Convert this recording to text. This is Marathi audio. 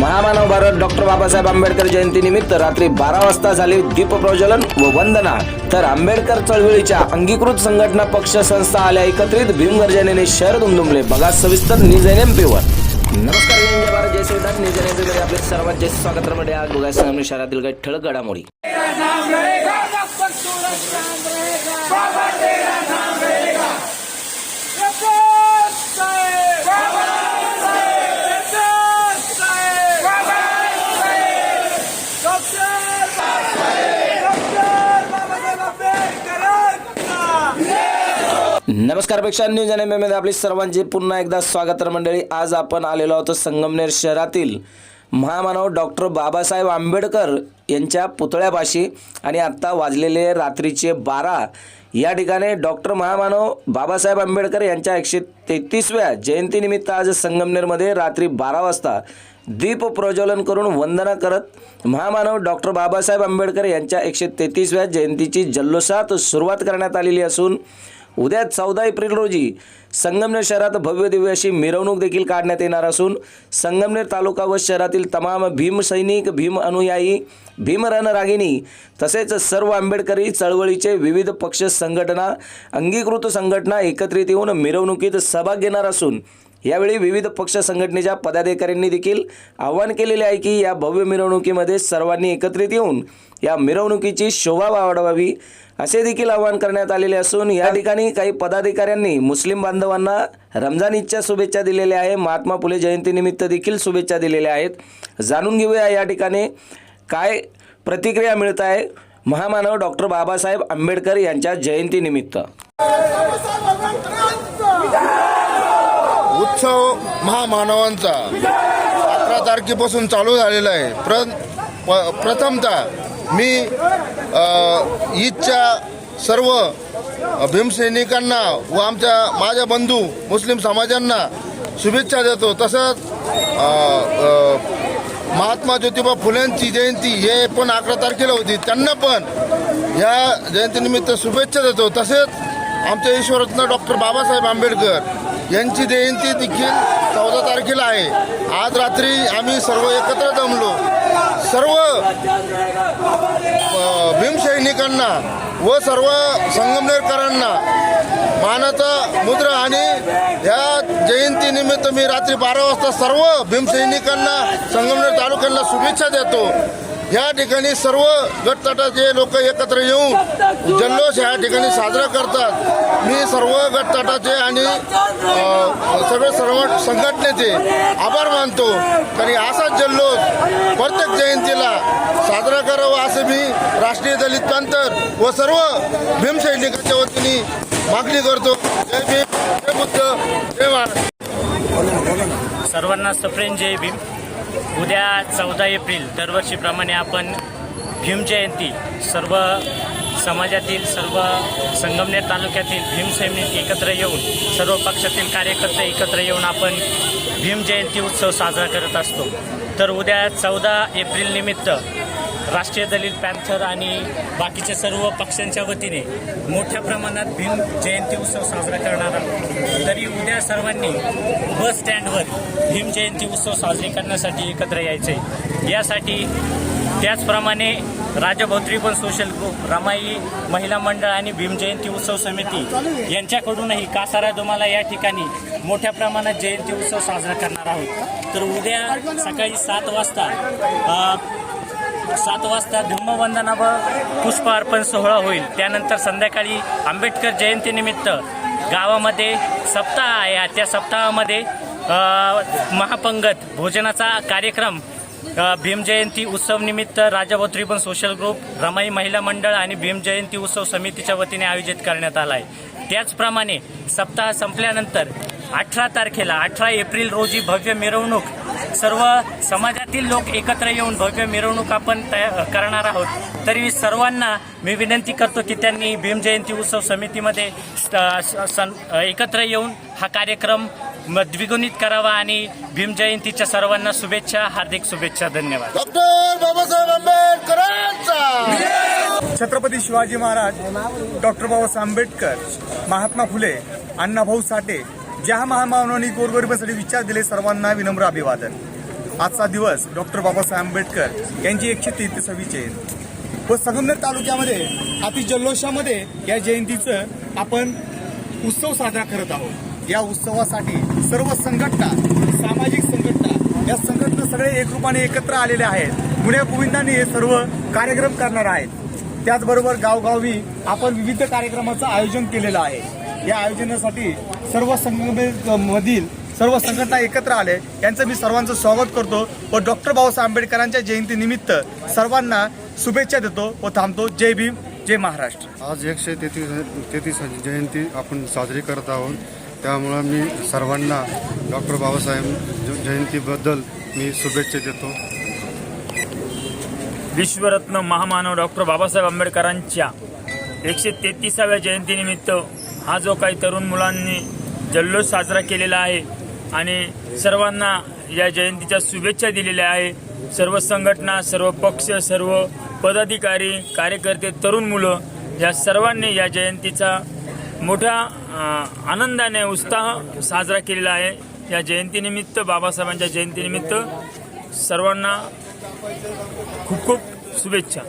महामानव भारत डॉक्टर बाबासाहेब आंबेडकर जयंतीनिमित्त रात्री बारा वाजता झाले दीपप्रज्वलन व वंदना. तर आंबेडकर चळवळीच्या अंगीकृत संघटना पक्ष संस्था आल्या एकत्रित. भीमगर्जनेने शहर दुमदुमले. बघा सविस्तर न्यूज एन एम पीवर नमस्कार जय भारत. जय संविधान न्यूज एन एममध्ये आपले सर्वात जय स्वागत मध्ये आज बघा सामने शहरातील काही ठळक घडामोडी. बाबा तेरा नाम रहेगा डॉक्टर साहेब बाबा साहेब डॉक्टर साहेब बाबा साहेब डॉक्टर साहेब डॉक्टर बाबासाहेब आंबेडकरांचा नमस्कारपेक्षा न्यूज एन एम आपली सर्वांचे पुन्हा एकदा स्वागत तर मंडळी आज आपण आलेलो आहोत संगमनेर शहरातील महामानव डॉक्टर बाबासाहेब आंबेडकर यांच्या पुतळ्यापाशी. आणि आत्ता वाजलेले रात्रीचे बारा. या ठिकाणी डॉक्टर महामानव बाबासाहेब आंबेडकर यांच्या एकशे तेहतीसव्या जयंतीनिमित्त आज संगमनेरमध्ये रात्री बारा वाजता दीप प्रज्वलन करून वंदना करत महामानव डॉक्टर बाबासाहेब आंबेडकर यांच्या एकशे तेहतीसव्या जयंतीची जल्लोषात सुरुवात करण्यात आलेली असून उद्या चौदा एप्रिल रोजी संगमनेर शहरात भव्य दिव्य अशी मिरवणूक देखील काढण्यात येणार असून संगमनेर तालुका व शहरातील तमाम भीम सैनिक भीम अनुयायी भीम रणरागिणी तसेच सर्व आंबेडकरी चळवळीचे विविध पक्ष संघटना अंगीकृत संघटना एकत्रित येऊन मिरवणुकीत सहभाग घेणार असून यावेळी विविध पक्ष संघटनेच्या पदाधिकाऱ्यांनी देखील आवाहन केलेले आहे की या भव्य मिरवणुकीमध्ये सर्वांनी एकत्रित येऊन या मिरवणुकीची शोभा वाढवावी असे देखील आवाहन करण्यात आलेले असून या ठिकाणी काही पदाधिकाऱ्यांनी मुस्लिम बांधवांना रमजान ईदच्या शुभेच्छा दिलेल्या आहे महात्मा फुले जयंतीनिमित्त देखील शुभेच्छा दिलेल्या आहेत. जाणून घेऊया या ठिकाणी काय प्रतिक्रिया मिळत आहे महामानव डॉक्टर बाबासाहेब आंबेडकर यांच्या जयंतीनिमित्त उत्सव महामानवांचा. अकरा तारखेपासून चालू झालेला आहे. प्र प- प्रथमतः मी ईदच्या सर्व भीमसैनिकांना व आमच्या माझ्या बंधू मुस्लिम समाजांना शुभेच्छा देतो. तसंच महात्मा ज्योतिबा फुलेंची जयंती हे पण अकरा तारखेला होती. त्यांना पण या जयंतीनिमित्त शुभेच्छा देतो. तसेच आमच्या ईश्वरत्न डॉक्टर बाबासाहेब आंबेडकर यांची जयंती देखील चौदा तारखेला आहे. आज रात्री आम्ही सर्व एकत्र जमलो. सर्व भीमसैनिकांना व सर्व संगमनेरकरांना मानाचा मुद्रा आणि या जयंतीनिमित्त मी रात्री बारा वाजता सर्व भीमसैनिकांना संगमनेर तालुक्यांना शुभेच्छा देतो. या ठिकाणी सर्व गटतटाचे लोक एकत्र येऊन जल्लोष या ठिकाणी साजरा करतात. मी सर्व गटतटाचे आणि सगळे सर्व संघटनेचे आभार मानतो. आणि असाच जल्लोष प्रत्येक जयंतीला साजरा करावा असं मी राष्ट्रीय दलित प्रांतर व सर्व भीमसैनिकांच्या वतीने मागणी करतो. जय भीम जय बुद्ध जय महाराज सर्वांना सप्रेम जय भीम. उद्या चौदा एप्रिल दरवर्षीप्रमाणे आपण भीम जयंती सर्व समाजातील सर्व संगमनेर तालुक्यातील भीमसैनिक एकत्र येऊन सर्व पक्षातील कार्यकर्ते एकत्र येऊन आपण भीम जयंती उत्सव साजरा करत असतो. तर उद्या चौदा एप्रिल निमित्त राष्ट्रीय दलित पॅन्थर आणि बाकीच्या सर्व पक्षांच्या वतीने मोठ्या प्रमाणात भीम जयंती उत्सव साजरा करणार आहोत. तरी उद्या सर्वांनी बस स्टँडवर भीम जयंती उत्सव साजरे करण्यासाठी एकत्र यायचे यासाठी त्याचप्रमाणे राजभोत्री पण सोशल ग्रुप रमाई महिला मंडळ आणि भीमजयंती उत्सव समिती यांच्याकडूनही कासारा दोमाला या ठिकाणी मोठ्या प्रमाणात जयंती उत्सव साजरा करणार आहोत. तर उद्या सकाळी सात वाजता सात वाजता धम्मवंदना व पुष्प अर्पण सोहळा होईल. त्यानंतर संध्याकाळी आंबेडकर जयंतीनिमित्त गावामध्ये सप्ताह आहे. त्या सप्ताहामध्ये महापंगत भोजनाचा कार्यक्रम भीमजयंती उत्सवनिमित्त जयंती उत्सव निमित्त पण सोशल ग्रुप रमाई महिला मंडळ आणि भीम जयंती उत्सव समितीच्या वतीने आयोजित करण्यात आला आहे. त्याचप्रमाणे सप्ताह संपल्यानंतर अठरा तारखेला अठरा एप्रिल रोजी भव्य मिरवणूक. सर्व समाजातील लोक एकत्र येऊन भव्य मिरवणूक आपण तया करणार आहोत. तरी सर्वांना मी विनंती करतो की त्यांनी भीम जयंती उत्सव समितीमध्ये स- स- सं- एकत्र येऊन हा कार्यक्रम म- द्विगुणित करावा आणि भीम जयंतीच्या सर्वांना शुभेच्छा हार्दिक शुभेच्छा धन्यवाद. डॉक्टर बाबासाहेब आंबेडकरांचा! छत्रपती शिवाजी महाराज डॉक्टर बाबासाहेब आंबेडकर महात्मा फुले अण्णाभाऊ साठे ज्या महामानवांनी गोरगरिबांसाठी विचार दिले सर्वांना विनम्र अभिवादन. आजचा दिवस डॉक्टर बाबासाहेब आंबेडकर यांची एकशे तेहतीसावी जयंती. व संगमनेर तालुक्यामध्ये अति जल्लोषामध्ये या जयंतीचं आपण उत्सव साजरा करत आहोत. या उत्सवासाठी सर्व संघटना सामाजिक संघटना या संघटना सगळे एकरूपाने एकत्र आलेले आहेत. गुण्या गोविंदांनी हे सर्व कार्यक्रम करणार आहेत. त्याचबरोबर गावगावी आपण विविध कार्यक्रमाचं आयोजन केलेलं आहे. या आयोजनासाठी सर्व संघटने मधील सर्व संघटना एकत्र आले. यांचं मी सर्वांचं स्वागत करतो व डॉक्टर बाबासाहेब आंबेडकरांच्या जयंतीनिमित्त सर्वांना शुभेच्छा देतो व थांबतो. जय भीम जय महाराष्ट्र. आज एकशे तेहतीस तेहतीस जयंती आपण साजरी करत आहोत. त्यामुळं मी सर्वांना डॉक्टर बाबासाहेब ज- जयंतीबद्दल मी शुभेच्छा देतो. विश्वरत्न महामानव डॉक्टर बाबासाहेब आंबेडकरांच्या एकशे तेहतीसाव्या जयंतीनिमित्त हा जो काही तरुण मुलांनी जल्लोष साजरा केलेला आहे आणि सर्वांना या जयंतीच्या शुभेच्छा दिलेल्या आहे. सर्व संघटना सर्व पक्ष सर्व पदाधिकारी कार्यकर्ते तरुण मुलं या सर्वांनी या जयंतीचा मोठ्या आनंदाने उत्साह साजरा केलेला आहे. या जयंतीनिमित्त बाबासाहेबांच्या जयंतीनिमित्त सर्वांना खूप खूप शुभेच्छा.